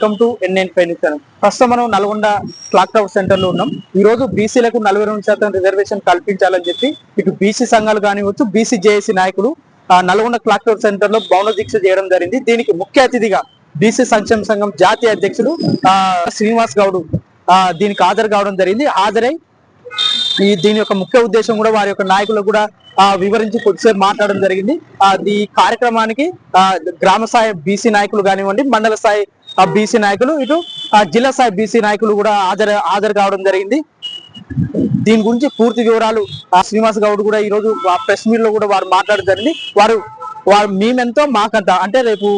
Welcome to NN finance channel. ప్రస్తుతం మనం Nalgonda clock tower సెంటర్లో ఉన్నాం. ఈ రోజు బీసీలకు నలభై రెండు శాతం రిజర్వేషన్ కల్పించాలని చెప్పి ఇటు బీసీ సంఘాలు కానివచ్చు బీసీ జేఏసీ నాయకులు నల్గొండ క్లాక్ టవర్ సెంటర్లో భవన దీక్ష చేయడం జరిగింది. దీనికి ముఖ్య అతిథిగా బీసీ సంక్షేమ సంఘం జాతీయ అధ్యక్షుడు ఆ, శ్రీనివాస్ గౌడ్ దీనికి హాజరు కావడం జరిగింది. హాజరై ఈ దీని యొక్క ముఖ్య ఉద్దేశం కూడా వారి యొక్క నాయకులు కూడా ఆ, వివరించి కొద్దిసేపు మాట్లాడడం జరిగింది. ఈ కార్యక్రమానికి ఆ, గ్రామ స్థాయి బీసీ నాయకులు కానివ్వండి మండల స్థాయి బీసీ నాయకులు ఇటు ఆ, జిల్లా స్థాయి బీసీ నాయకులు కూడా హాజరు హాజరు కావడం జరిగింది. దీని గురించి పూర్తి వివరాలు ఆ, శ్రీనివాస్ గౌడ్ కూడా ఈ రోజు ప్రెస్ మీట్లో కూడా వారు మాట్లాడడం జరిగింది. వారు వారు మేమెంతో మాకంత అంటే రేపు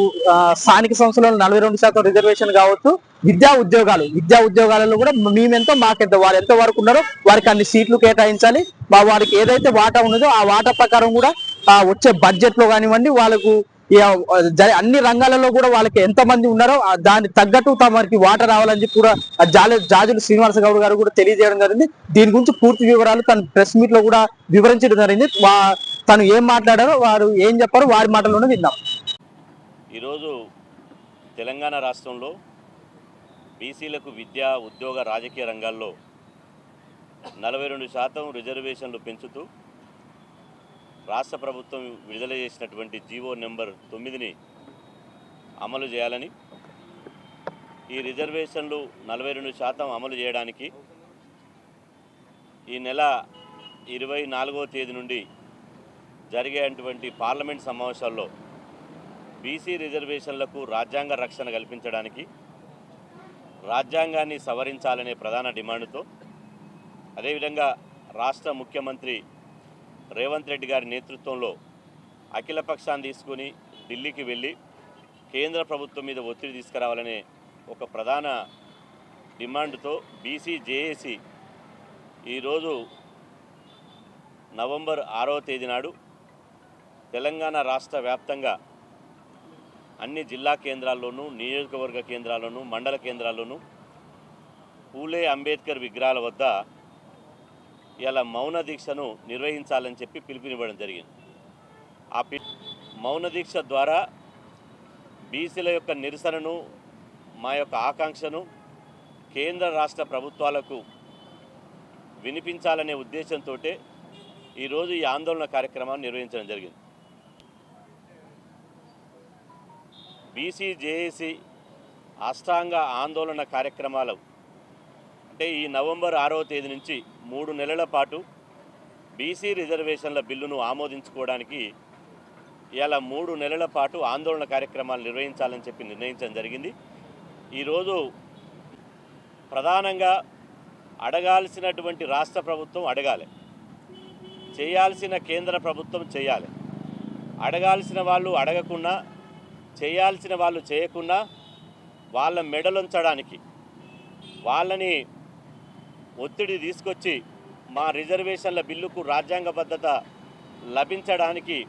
స్థానిక సంస్థలలో నలభై రెండు శాతం రిజర్వేషన్ కావచ్చు విద్యా ఉద్యోగాలు విద్యా ఉద్యోగాలలో కూడా మేమెంతో మాకెంత వారు ఎంత వరకు ఉన్నారో వారికి అన్ని సీట్లు కేటాయించాలి. వారికి ఏదైతే వాటా ఉన్నదో ఆ వాటా ప్రకారం కూడా వచ్చే బడ్జెట్లో కానివ్వండి వాళ్ళకు అన్ని రంగాలలో కూడా వాళ్ళకి ఎంత మంది ఉన్నారో దానికి తగ్గట్టు తమకి వాటర్ రావాలని చెప్పి కూడా జాజులు శ్రీనివాస గౌడ్ గారు కూడా తెలియజేయడం జరిగింది. దీని గురించి పూర్తి వివరాలు తన ప్రెస్ మీట్లో కూడా వివరించడం జరిగింది. తను ఏం మాట్లాడారో వారు ఏం చెప్పారో వారి మాటల్లోనే విన్నాం ఈరోజు తెలంగాణ రాష్ట్రంలో బీసీలకు విద్య ఉద్యోగ రాజకీయ రంగాల్లో నలభై రెండు శాతం రిజర్వేషన్లు పెంచుతూ రాష్ట్ర ప్రభుత్వం విడుదల చేసినటువంటి జీవో నెంబర్ తొమ్మిదిని అమలు చేయాలని ఈ రిజర్వేషన్లు నలభై రెండు శాతం అమలు చేయడానికి ఈ నెల ఇరవై నాలుగో తేదీ నుండి జరిగేటువంటి పార్లమెంట్ సమావేశాల్లో బీసీ రిజర్వేషన్లకు రాజ్యాంగ రక్షణ కల్పించడానికి రాజ్యాంగాన్ని సవరించాలనే ప్రధాన డిమాండ్తో అదేవిధంగా రాష్ట్ర ముఖ్యమంత్రి రేవంత్ రెడ్డి గారి నేతృత్వంలో అఖిలపక్షాన్ని తీసుకుని ఢిల్లీకి వెళ్ళి కేంద్ర ప్రభుత్వం మీద ఒత్తిడి తీసుకురావాలనే ఒక ప్రధాన డిమాండ్తో బీసీ జేఏసీ ఈరోజు నవంబర్ ఆరవ తేదీ నాడు తెలంగాణ రాష్ట్ర వ్యాప్తంగా అన్ని జిల్లా కేంద్రాల్లోనూ నియోజకవర్గ కేంద్రాల్లోనూ మండల కేంద్రాల్లోనూ పూలే అంబేద్కర్ విగ్రహాల వద్ద ఇలా మౌన దీక్షను నిర్వహించాలని చెప్పి పిలుపునివ్వడం జరిగింది. ఆ పి మౌన దీక్ష ద్వారా బీసీల యొక్క నిరసనను మా యొక్క ఆకాంక్షను కేంద్ర రాష్ట్ర ప్రభుత్వాలకు వినిపించాలనే ఉద్దేశంతో ఈరోజు ఈ ఆందోళన కార్యక్రమాన్ని నిర్వహించడం జరిగింది. బీసీ జేఏసీ అష్టాంగ ఆందోళన కార్యక్రమాలు అంటే ఈ నవంబర్ ఆరవ తేదీ నుంచి మూడు నెలల పాటు బీసీ రిజర్వేషన్ల బిల్లును ఆమోదించుకోవడానికి ఇలా మూడు నెలల పాటు ఆందోళన కార్యక్రమాలు నిర్వహించాలని చెప్పి నిర్ణయించడం జరిగింది. ఈరోజు ప్రధానంగా అడగాల్సినటువంటి రాష్ట్ర ప్రభుత్వం అడగాలి. చేయాల్సిన కేంద్ర ప్రభుత్వం చేయాలి. అడగాల్సిన వాళ్ళు అడగకుండా చేయాల్సిన వాళ్ళు చేయకుండా వాళ్ళ మెడలుంచడానికి వాళ్ళని ఒత్తిడి తీసుకొచ్చి మా రిజర్వేషన్ల బిల్లుకు రాజ్యాంగబద్ధత లభించడానికి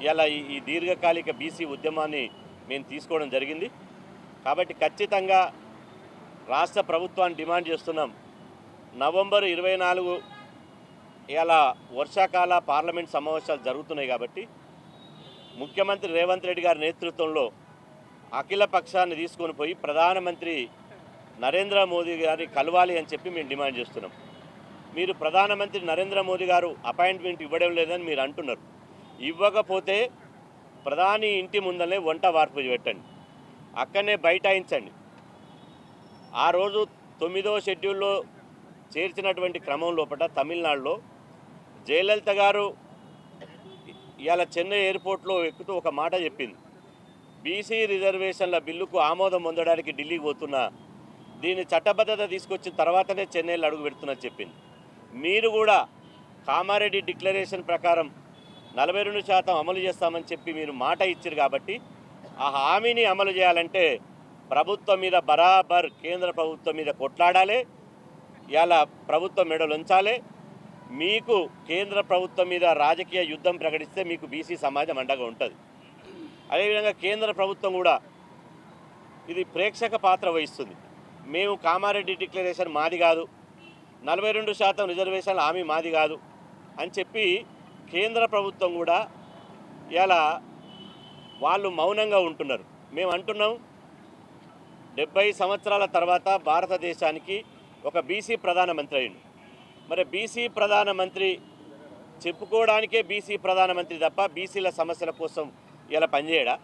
ఇలా ఈ- ఈ దీర్ఘకాలిక బీసీ ఉద్యమాన్ని మేము తీసుకోవడం జరిగింది. కాబట్టి ఖచ్చితంగా రాష్ట్ర ప్రభుత్వాన్ని డిమాండ్ చేస్తున్నాం. నవంబర్ ఇరవై నాలుగు ఇలా వర్షాకాల పార్లమెంట్ సమావేశాలు జరుగుతున్నాయి కాబట్టి ముఖ్యమంత్రి రేవంత్ రెడ్డి గారి నేతృత్వంలో అఖిల పక్షాన్ని తీసుకొని పోయి ప్రధానమంత్రి నరేంద్ర మోదీ గారిని కలవాలి అని చెప్పి మేము డిమాండ్ చేస్తున్నాం. మీరు ప్రధానమంత్రి నరేంద్ర మోదీ గారు అపాయింట్మెంట్ ఇవ్వడం లేదని మీరు అంటున్నారు. ఇవ్వకపోతే ప్రధాని ఇంటి ముందనే వంట వార్పు పెట్టండి. అక్కడనే బైఠాయించండి. ఆ రోజు తొమ్మిదో షెడ్యూల్లో చేర్చినటువంటి క్రమం లోపల తమిళనాడులో జయలలిత గారు ఇవాళ చెన్నై ఎయిర్పోర్ట్లో ఎక్కుతూ ఒక మాట చెప్పింది. బీసీ రిజర్వేషన్ల బిల్లుకు ఆమోదం పొందడానికి ఢిల్లీకి పోతున్నా దీని చట్టబద్ధత తీసుకొచ్చిన తర్వాతనే చెన్నైలో అడుగు పెడుతున్నది చెప్పింది. మీరు కూడా కామారెడ్డి డిక్లరేషన్ ప్రకారం నలభై రెండు శాతం అమలు చేస్తామని చెప్పి మీరు మాట ఇచ్చారు కాబట్టి ఆ హామీని అమలు చేయాలంటే ప్రభుత్వం మీద బరాబర్ కేంద్ర ప్రభుత్వం మీద కొట్లాడాలి ఇలా ప్రభుత్వం మెడలుంచాలి మీకు కేంద్ర ప్రభుత్వం మీద రాజకీయ యుద్ధం ప్రకటిస్తే మీకు బీసీ సమాజం అండగా ఉంటుంది. అదేవిధంగా కేంద్ర ప్రభుత్వం కూడా ఇది ప్రేక్షక పాత్ర వహిస్తుంది. మేము కామారెడ్డి డిక్లరేషన్ మాది కాదు. నలభై రెండు శాతం రిజర్వేషన్ హామీ మాది కాదు అని చెప్పి కేంద్ర ప్రభుత్వం కూడా ఇలా వాళ్ళు మౌనంగా ఉంటున్నారు. మేము అంటున్నాం డెబ్బై సంవత్సరాల తర్వాత భారతదేశానికి ఒక బీసీ ప్రధానమంత్రి అయింది మరి బీసీ ప్రధానమంత్రి చెప్పుకోవడానికే బీసీ ప్రధానమంత్రి తప్ప బీసీల సమస్యల కోసం ఇలా పనిచేయడా?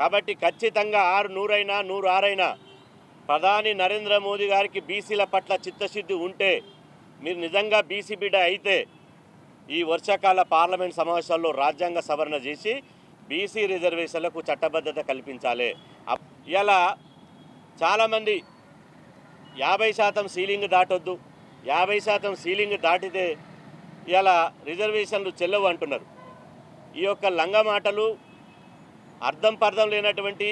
కాబట్టి ఖచ్చితంగా ఆరు నూరైనా నూరు ఆరైనా ప్రధాని నరేంద్ర మోదీ గారికి బీసీల పట్ల చిత్తశుద్ధి ఉంటే మీరు నిజంగా బీసీ బిడ్డ అయితే ఈ వర్షాకాల పార్లమెంట్ సమావేశాల్లో రాజ్యాంగ సవరణ చేసి బీసీ రిజర్వేషన్లకు చట్టబద్ధత కల్పించాలి. ఇలా చాలామంది యాభై శాతం సీలింగ్ దాటొద్దు యాభై శాతం సీలింగ్ దాటితే ఇలా రిజర్వేషన్లు చెల్లవు అంటున్నారు. ఈ యొక్క లంగమాటలు అర్థం పర్థం లేనటువంటి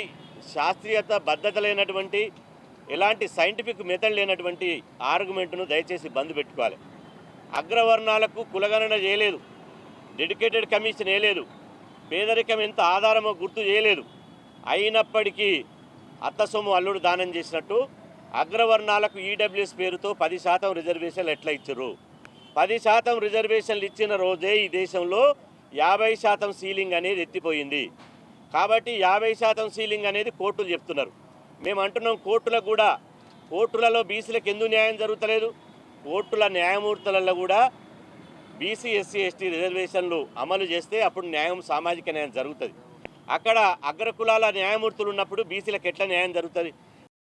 శాస్త్రీయత బద్ధత లేనటువంటి ఎలాంటి సైంటిఫిక్ మెథడ్ లేనటువంటి ఆర్గ్యుమెంట్ను దయచేసి బంద్ పెట్టుకోవాలి. అగ్రవర్ణాలకు కులగణన చేయలేదు. డెడికేటెడ్ కమిషన్ వేయలేదు. పేదరికం ఎంత ఆధారమో గుర్తు చేయలేదు. అయినప్పటికీ అత్త సొమ్ము అల్లుడు దానం చేసినట్టు అగ్రవర్ణాలకు ఈడబ్ల్యూఎస్ పేరుతో పది శాతం రిజర్వేషన్లు ఎట్లా ఇచ్చారు? పది శాతం రిజర్వేషన్లు ఇచ్చిన రోజే ఈ దేశంలో యాభై శాతం సీలింగ్ అనేది ఎత్తిపోయింది. కాబట్టి యాభై శాతం సీలింగ్ అనేది కోర్టులు చెప్తున్నారు. మేము అంటున్నాం కోర్టులకు కూడా. కోర్టులలో బీసీలకు ఎందుకు న్యాయం జరుగుతలేదు? కోర్టుల న్యాయమూర్తులలో కూడా బీసీ ఎస్సీ ఎస్టీ రిజర్వేషన్లు అమలు చేస్తే అప్పుడు న్యాయం సామాజిక న్యాయం జరుగుతుంది. అక్కడ అగ్రకులాల న్యాయమూర్తులు ఉన్నప్పుడు బీసీలకు ఎట్లా న్యాయం జరుగుతుంది?